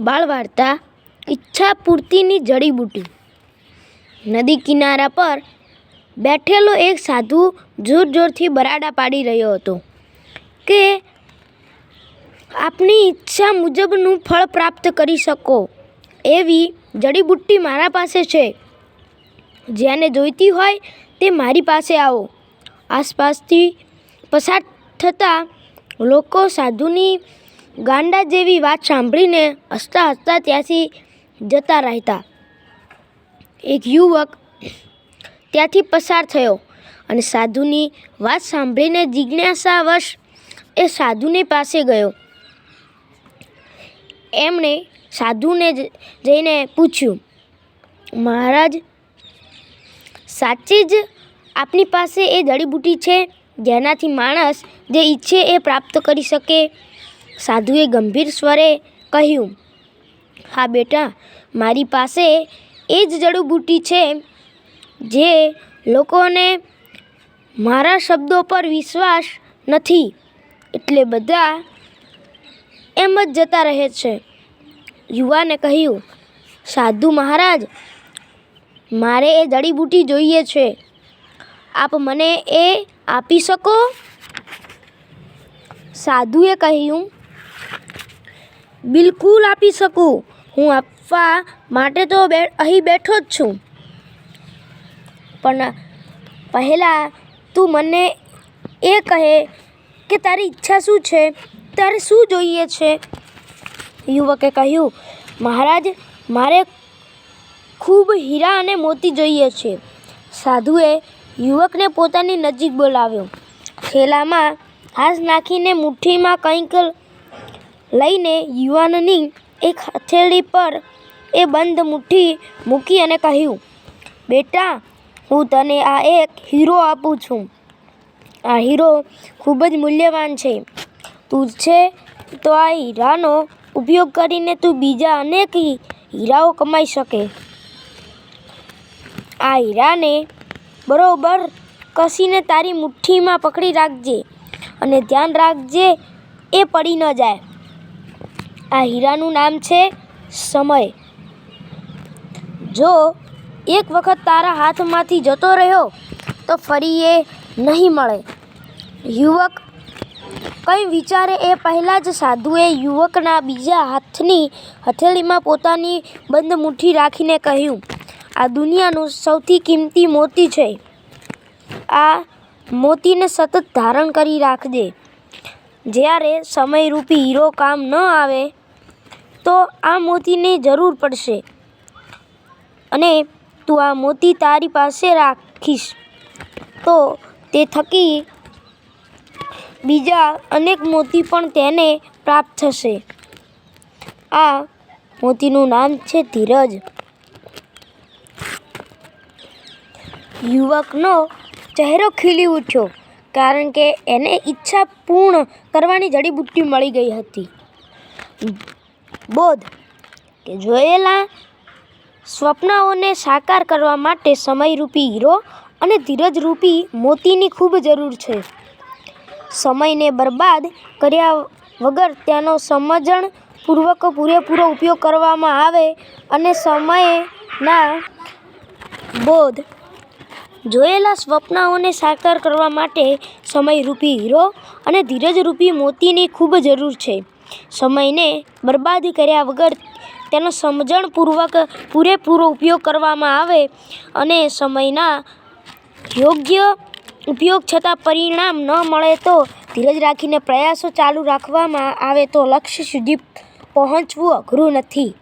બાળ વાર્તા ઈચ્છા પૂર્તિની જડીબૂટી. નદી કિનારા પર બેઠેલો એક સાધુ જોર જોરથી બરાડા પાડી રહ્યો હતો કે, આપની ઈચ્છા મુજબનું ફળ પ્રાપ્ત કરી શકો. એવી જડીબુટ્ટી મારા પાસે છે. જેને જોઈતી હોય તે મારી પાસે આવો. આસપાસથી પસાર થતા લોકો સાધુની ગાંડા જેવી વાત સાંભળીને હસતા હસતા ત્યાંથી જતા રહેતા. એક યુવક ત્યાંથી પસાર થયો અને સાધુની વાત સાંભળીને જિજ્ઞાસાવશ એ સાધુની પાસે ગયો. એમણે સાધુને જઈને પૂછ્યું, મહારાજ, સાચી જ આપની પાસે એ જડીબૂટી છે? જેનાથી માણસ જે ઈચ્છે એ પ્રાપ્ત કરી શકે સાધુએ ગંભીર સ્વરે કહ્યું, હા બેટા, મારી પાસે એ જ જડીબુટી છે જે લોકોને મારા શબ્દો પર વિશ્વાસ નથી. એટલે બધા એમ જ જતા રહે છે. યુવાને કહ્યું, સાધુ મહારાજ, મારે એ જડીબુટી જોઈએ છે. આપ મને એ આપી શકો? સાધુએ કહ્યું બિલકુલ આપી શકું. હું આપવા માટે તો બે, અહીં બેઠો જ છું. પણ પહેલાં તું મને એ કહે કે તારી ઈચ્છા શું છે? તારે શું જોઈએ છે? યુવકે કહ્યું, મહારાજ, મારે ખૂબ હીરા અને મોતી જોઈએ છે. સાધુએ યુવકને પોતાની નજીક બોલાવ્યો. થેલામાં હાથ નાખીને મુઠ્ઠીમાં કંઈક લઈને યુવાનની એક હથેળી પર એ બંધ મુઠ્ઠી મૂકી અને કહ્યું, બેટા, હું તને આ એક હીરો આપું છું. આ હીરો ખૂબ જ મૂલ્યવાન છે. તું છે તો આ હીરાનો ઉપયોગ કરીને તું બીજા અનેક હીરાઓ કમાઈ શકે. આ હીરાને બરોબર કસીને તારી મુઠ્ઠીમાં પકડી રાખજે અને ધ્યાન રાખજે એ પડી ન જાય. આ હીરાનું નામ છે સમય. જો એક વખત તારા હાથમાંથી જતો રહ્યો, તો ફરી એ નહીં મળે. યુવક, કંઈ વિચારે એ પહેલાં જ સાધુએ યુવકના બીજા હાથની હથેળીમાં પોતાની બંધ મુઠ્ઠી રાખીને કહ્યું, આ દુનિયાનું સૌથી કિંમતી મોતી છે. આ મોતીને સતત ધારણ કરી રાખજે. જ્યારે સમયરૂપી હીરો કામ ન આવે તો આ મોતીની જરૂર પડશે. અને તું આ મોતી તારી પાસે રાખીશ. તો તે થકી બીજા અનેક મોતી પણ તેને પ્રાપ્ત થશે. આ મોતીનું નામ છે ધીરજ. યુવકનો ચહેરો ખીલી ઉઠ્યો, કારણ કે એને ઈચ્છા પૂર્ણ કરવાની જડીબુટ્ટી મળી ગઈ હતી. બોધ કે જોયેલા સ્વપ્નાઓને સાકાર કરવા માટે સમયરૂપી હીરો અને ધીરજરૂપી મોતીની ખૂબ જરૂર છે. સમયને બરબાદ કર્યા વગર તેનો સમજણપૂર્વક પૂરેપૂરો ઉપયોગ કરવામાં આવે અને સમયના બોધ જોયેલા સ્વપ્નાઓને સાકાર કરવા માટે સમયરૂપી હીરો અને ધીરજરૂપી મોતીની ખૂબ જરૂર છે. સમયને બરબાદ કર્યા વગર તેનો સમજણપૂર્વક પૂરેપૂરો ઉપયોગ કરવામાં આવે અને સમયના યોગ્ય ઉપયોગ છતાં પરિણામ ન મળે તો ધીરજ રાખીને પ્રયાસો ચાલુ રાખવામાં આવે તો લક્ષ્ય સુધી પહોંચવું અઘરું નથી.